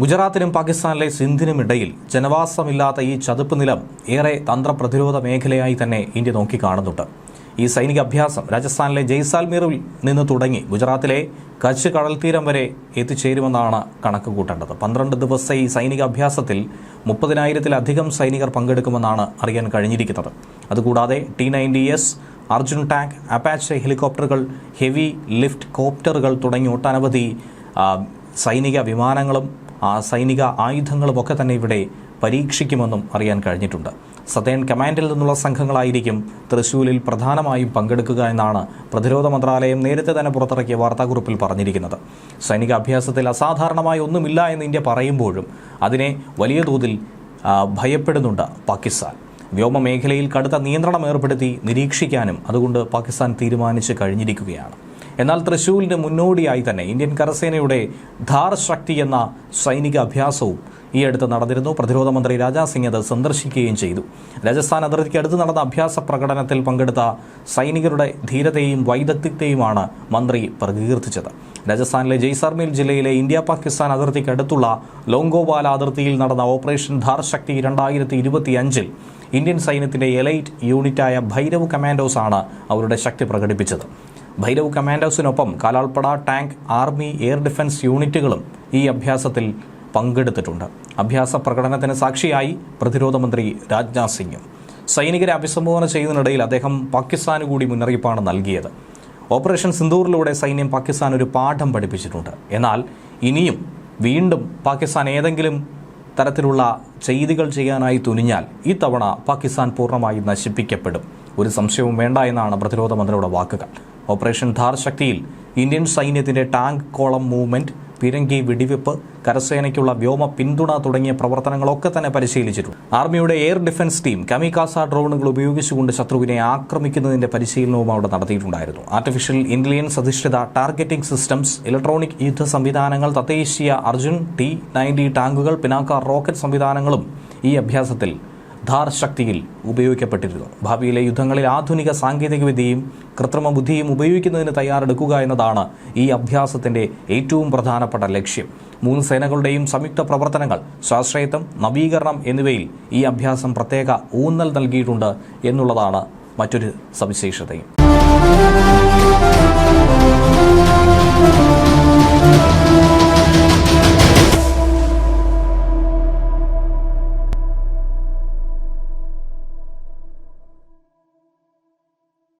ഗുജറാത്തിനും പാകിസ്ഥാനിലെ സിന്ധിനും ഇടയിൽ ജനവാസമില്ലാത്ത ഈ ചതുപ്പ് നിലം ഏറെ തന്ത്രപ്രതിരോധ മേഖലയായി തന്നെ ഇന്ത്യ നോക്കിക്കാണുന്നുണ്ട്. ഈ സൈനിക അഭ്യാസം രാജസ്ഥാനിലെ ജയ്സാൽമീറിൽ നിന്ന് തുടങ്ങി ഗുജറാത്തിലെ കച്ച് കടൽത്തീരം വരെ എത്തിച്ചേരുമെന്നാണ് കണക്ക് കൂട്ടേണ്ടത് പന്ത്രണ്ട് ദിവസത്തെ ഈ സൈനിക അഭ്യാസത്തിൽ മുപ്പതിനായിരത്തിലധികം സൈനികർ പങ്കെടുക്കുമെന്നാണ് അറിയാൻ കഴിഞ്ഞിരിക്കുന്നത്. അതുകൂടാതെ T ninety S Arjun tank Apache ഹെലികോപ്റ്ററുകൾ ഹെവി ലിഫ്റ്റ് കോപ്റ്ററുകൾ തുടങ്ങി ഒട്ടനവധി സൈനിക വിമാനങ്ങളും ആ സൈനിക ആയുധങ്ങളും ഒക്കെ തന്നെ ഇവിടെ പരീക്ഷിക്കുമെന്നും അറിയാൻ കഴിഞ്ഞിട്ടുണ്ട്. സതേൺ കമാൻഡിൽ നിന്നുള്ള സംഘങ്ങളായിരിക്കും തൃശൂരിൽ പ്രധാനമായും പങ്കെടുക്കുക എന്നാണ് പ്രതിരോധ മന്ത്രാലയം നേരത്തെ തന്നെ പുറത്തിറക്കിയ വാർത്താക്കുറിപ്പിൽ പറഞ്ഞിരിക്കുന്നത്. സൈനിക അഭ്യാസത്തിൽ അസാധാരണമായി ഒന്നുമില്ല എന്ന് ഇന്ത്യ പറയുമ്പോഴും അതിനെ വലിയ തോതിൽ ഭയപ്പെടുന്നുണ്ട് പാകിസ്ഥാൻ. വ്യോമ മേഖലയിൽ കടുത്ത നിയന്ത്രണം ഏർപ്പെടുത്തി നിരീക്ഷിക്കാനും അതുകൊണ്ട് പാകിസ്ഥാൻ തീരുമാനിച്ച് കഴിഞ്ഞിരിക്കുകയാണ്. എന്നാൽ തൃശൂരിന് മുന്നോടിയായി തന്നെ ഇന്ത്യൻ കരസേനയുടെ ധാർ ശക്തി എന്ന സൈനിക അഭ്യാസവും ഈ അടുത്ത് നടന്നിരുന്നു. പ്രതിരോധ മന്ത്രി രാജാ സിംഗ് അത് സന്ദർശിക്കുകയും ചെയ്തു. രാജസ്ഥാൻ അതിർത്തിക്ക് അടുത്ത് നടന്ന അഭ്യാസ പ്രകടനത്തിൽ പങ്കെടുത്ത സൈനികരുടെ ധീരതയും വൈദഗ്ധ്യത്തെയുമാണ് മന്ത്രി പ്രകീർത്തിച്ചത്. രാജസ്ഥാനിലെ ജയ്സാർമേൽ ജില്ലയിലെ ഇന്ത്യ പാകിസ്ഥാൻ അതിർത്തിക്കടുത്തുള്ള ലോങ്കോവാല അതിർത്തിയിൽ നടന്ന ഓപ്പറേഷൻ ധാർ ശക്തി രണ്ടായിരത്തി ഇരുപത്തിയഞ്ചിൽ ഇന്ത്യൻ സൈന്യത്തിന്റെ എലൈറ്റ് യൂണിറ്റായ ഭൈരവ് കമാൻഡോസ് ആണ് അവരുടെ ശക്തി പ്രകടിപ്പിച്ചത്. ഭൈരവ് കമാൻഡോസിനൊപ്പം കാലാൾപ്പട ടാങ്ക് ആർമി എയർ ഡിഫൻസ് യൂണിറ്റുകളും ഈ അഭ്യാസത്തിൽ പങ്കെടുത്തിട്ടുണ്ട്. അഭ്യാസ പ്രകടനത്തിന് സാക്ഷിയായി പ്രതിരോധ മന്ത്രി രാജ്നാഥ് സിംഗും. സൈനികരെ അഭിസംബോധന ചെയ്യുന്നതിനിടയിൽ അദ്ദേഹം പാകിസ്ഥാന് കൂടി മുന്നറിയിപ്പാണ് നൽകിയത്. ഓപ്പറേഷൻ സിന്ദൂറിലൂടെ സൈന്യം പാകിസ്ഥാൻ ഒരു പാഠം പഠിപ്പിച്ചിട്ടുണ്ട്. എന്നാൽ ഇനിയും വീണ്ടും പാകിസ്ഥാൻ ഏതെങ്കിലും തരത്തിലുള്ള ചെയ്തികൾ ചെയ്യാനായി തുനിഞ്ഞാൽ ഈ തവണ പാകിസ്ഥാൻ പൂർണമായി നശിപ്പിക്കപ്പെടും. ഒരു സംശയവും വേണ്ട എന്നാണ് പ്രതിരോധ മന്ത്രിയുടെ വാക്കുകൾ. ഓപ്പറേഷൻ ധാർ ശക്തിയിൽ ഇന്ത്യൻ സൈന്യത്തിന്റെ ടാങ്ക് കോളം മൂവ്മെന്റ് പിരങ്കി വെടിവെപ്പ് കരസേനയ്ക്കുള്ള വ്യോമ പിന്തുണ തുടങ്ങിയ പ്രവർത്തനങ്ങളൊക്കെ തന്നെ പരിശീലിച്ചിട്ടുണ്ട്. ആർമിയുടെ എയർ ഡിഫൻസ് ടീം കമികാസ ഡ്രോണുകൾ ഉപയോഗിച്ചുകൊണ്ട് ശത്രുവിനെ ആക്രമിക്കുന്നതിന്റെ പരിശീലനവും അവിടെ നടത്തിയിട്ടുണ്ടായിരുന്നു. ആർട്ടിഫിഷ്യൽ ഇന്റലിജൻസ് അധിഷ്ഠിത ടാർഗറ്റിംഗ് സിസ്റ്റംസ് ഇലക്ട്രോണിക് യുദ്ധ സംവിധാനങ്ങൾ തദ്ദേശീയ അർജുൻ ടി നയന്റി ടാങ്കുകൾ പിനാക്ക റോക്കറ്റ് സംവിധാനങ്ങളും ഈ അഭ്യാസത്തിൽ ധാർ ശക്തിയിൽ ഉപയോഗിക്കപ്പെട്ടിരുന്നു. ഭാവിയിലെ യുദ്ധങ്ങളിൽ ആധുനിക സാങ്കേതികവിദ്യയും കൃത്രിമ ബുദ്ധിയും ഉപയോഗിക്കുന്നതിന് തയ്യാറെടുക്കുക എന്നതാണ് ഈ അഭ്യാസത്തിന്റെ ഏറ്റവും പ്രധാനപ്പെട്ട ലക്ഷ്യം. മൂന്ന് സേനകളുടെയും സംയുക്ത പ്രവർത്തനങ്ങൾ സ്വാശ്രയത്വം നവീകരണം എന്നിവയിൽ ഈ അഭ്യാസം പ്രത്യേക ഊന്നൽ നൽകിയിട്ടുണ്ട് എന്നുള്ളതാണ് മറ്റൊരു സവിശേഷതയും.